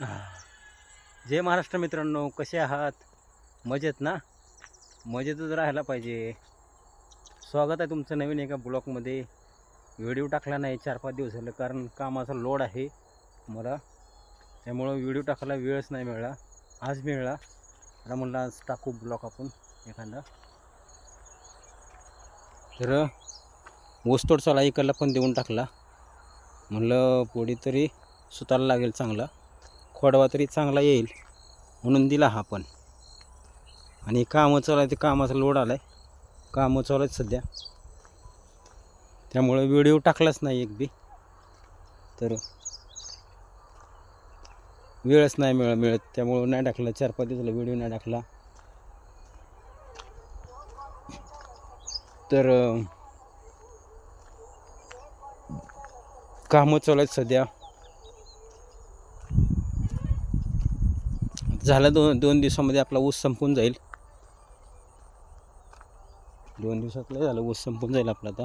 जय महाराष्ट्र मित्रांनो कसे आहात? मजेत ना? मजेतच राहायला पाहिजे. स्वागत आहे तुमचं नवीन एका ब्लॉगमध्ये. व्हिडिओ टाकला नाही चार पाच दिवस झालं कारण कामाचा लोड आहे मला. त्यामुळं व्हिडिओ टाकायला वेळच नाही मिळाला. आज मिळाला. आता म्हणलं आज टाकू ब्लॉक आपण एखादा. तर वस्तोड चला इकडला पण देऊन टाकला. म्हणलं पुढे तरी सुताला लागेल चांगला. खोडवा तरी चांगला येईल म्हणून दिला हा पण. आणि कामं चालू आहे ते कामाचा लोड आला आहे कामं चालू आहेत सध्या. त्यामुळे व्हिडिओ टाकलाच नाही एक बी. तर वेळच नाही मिळ मिळत. त्यामुळं नाही टाकला. चार पाच दिवसाला व्हिडिओ नाही टाकला. तर कामं चालू आहेत सध्या. झालं दोन दोन दिवसामध्ये आपला ऊस संपून जाईल. दोन दिवसात लय झालं ऊस संपून जाईल आपला आता.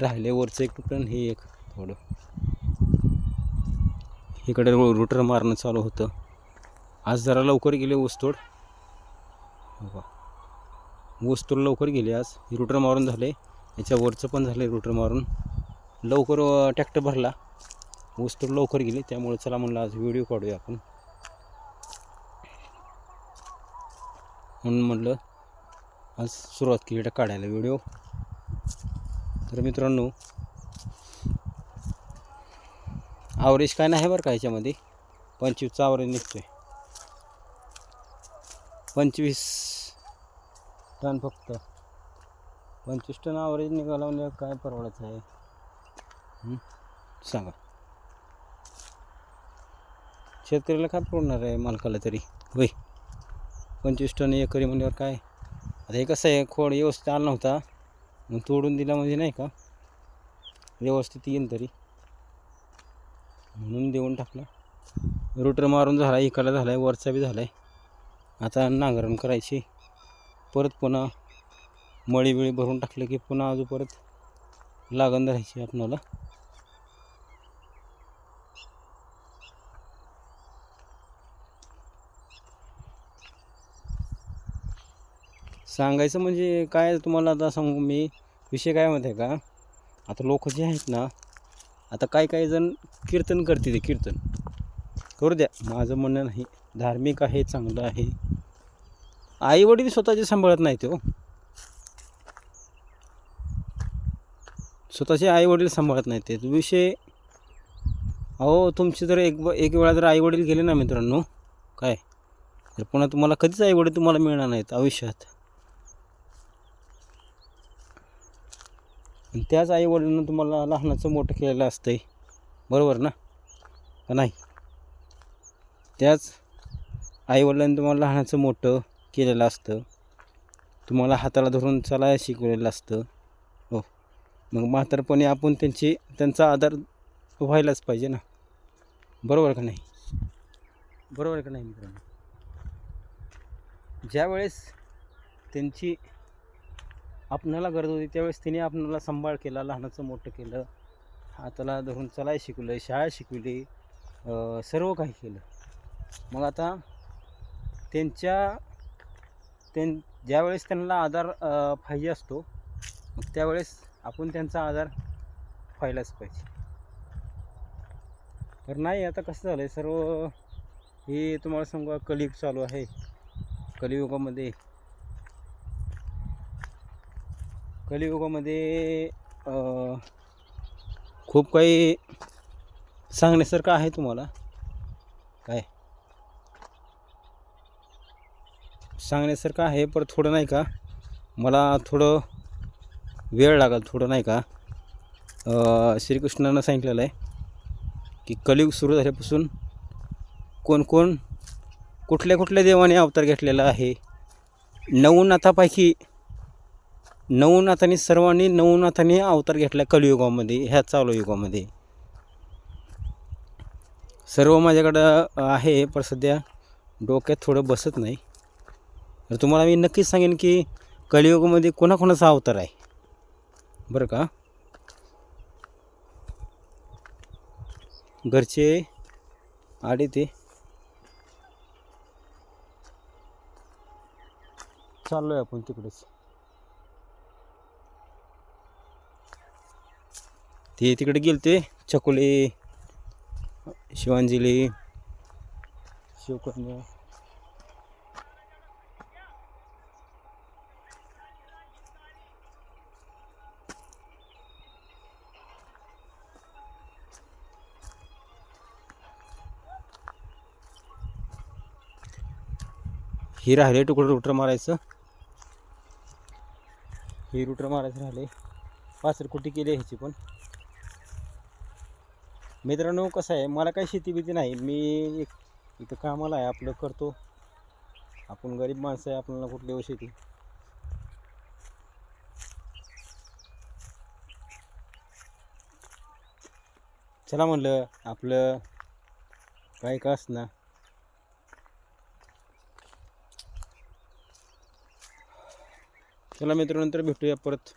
राहिले वरचं एक टुकटन हे एक थोडं. इकडे रुटर मारणं चालू होतं. आज जरा लवकर गेले ऊसतोड हो का ऊसतोड लवकर गेले आज. रुटर मारून झाले. याच्या वरचं पण झालं रुटर मारून. लवकर ट्रॅक्टर भरला. ऊसतोड लवकर गेली. त्यामुळे चला म्हणलं आज व्हिडिओ काढूया आपण. म्हणून म्हटलं आज सुरुवात केली आहे काढायला व्हिडिओ तर मित्रांनो आवरेज काय नाही बरं का ह्याच्यामध्ये पंचवीसचा आवरेज निघतोय. पंचवीस टन फक्त. पंचवीस टन आवरेज निघाला म्हणजे काय परवडायचं आहे? सांगा. शेतकऱ्याला काय पुरणार आहे मालकाला तरी? होय. पंचवीस टन एकरी म्हणल्यावर काय? आता हे कसं आहे खोड व्यवस्थित आला नव्हता. मग तोडून दिला म्हणजे नाही का? व्यवस्थित येईन तरी. म्हणून देऊन टाकला. रोटर मारून झाला इकडला झाला आहे वरचा बी झाला आहे आता नांगरण करायची. परत पुन्हा मळी बिळी भरून टाकलं की पुन्हा अजून परत लागण धरायची आपणाला. सांगायचं म्हणजे काय तुम्हाला आता सांगू मी? विषय काय माहिती आहे का? आता लोक जे आहेत ना आता काही काही जण कीर्तन करते ते कीर्तन. करू द्या. माझं म्हणणं नाही. धार्मिक आहे चांगलं आहे. आईवडील स्वतःचे सांभाळत नाही तो हो. स्वतःचे आईवडील सांभाळत नाही ते. विषय अहो तुमचे जर एक एक वेळा जर आईवडील गेले ना मित्रांनो काय? तर पुन्हा तुम्हाला कधीच आई वडील तुम्हाला मिळणार नाहीत आयुष्यात. आणि त्याच आईवडिलांना तुम्हाला लहानाचं मोठं केलेलं असतंय. बरोबर ना? का नाही? त्याच आईवडिलांनी तुम्हाला लहानाचं मोठं केलेलं असतं. तुम्हाला हाताला धरून चालायला शिकवलेलं असतं. हो. मग म्हातारपणी आपण त्यांची त्यांचा आधार व्हायलाच पाहिजे ना? बरोबर का नाही? बरोबर का नाही मित्रांनो? ज्यावेळेस त्यांची आपणाला गरज होती त्यावेळेस तिने आपणाला सांभाळ केला लहानाचं मोठं केलं. हाताला धरून चलाय शिकवलं शाळा शिकवली सर्व काही केलं. मग आता त्यांच्या त्यां ज्यावेळेस त्यांना आधार पाहिजे असतो मग त्यावेळेस आपण त्यांचा आधार व्हायलाच पाहिजे. तर नाही आता कसं झालं आहे सर्व हे तुम्हाला सांगू कलियुग चालू आहे. कलियुगामध्ये कलियुगामध्ये खूप काही सांगण्यासारखं आहे तुम्हाला. काय? सांगण्यासारखं आहे पण थोडं नाही का? मला थोडं वेळ लागेल थोडं नाही का? श्रीकृष्णानं सांगितलेलं आहे की कलियुग सुरू झाल्यापासून कोण कोण कुठल्या कुठल्या देवाने अवतार घेतलेला आहे? नऊ नाथापैकी नवनाथाने सर्वांनी नवनाथाने अवतार घेतला कलियुगामध्ये ह्या चालू युगामध्ये. सर्व माझ्याकडं आहे पण सध्या डोक्यात थोडं बसत नाही. तर तुम्हाला मी नक्कीच सांगेन की कलियुगामध्ये कोणाकोणाचा अवतार आहे? बरं का? घरचे आडे ते. चाललो आहे आपण तिकडेच. ते तिकडे गेले ते चकोले शिवांजली. शिवकन्या ही राहिले तुकडं रुटर मारायचं. हे रुटर मारायचं राहिले. पाच कुटी केली ह्याची पण? मित्रांनो कसं आहे मला काही शेती भीती नाही. मी एक इथं कामाला आहे आपलं करतो. आपण गरीब माणसं आहे आपल्याला कुठली हो शेती? चला म्हणलं आपलं काय का असणार चला मित्रांनो नंतर भेटूया परत.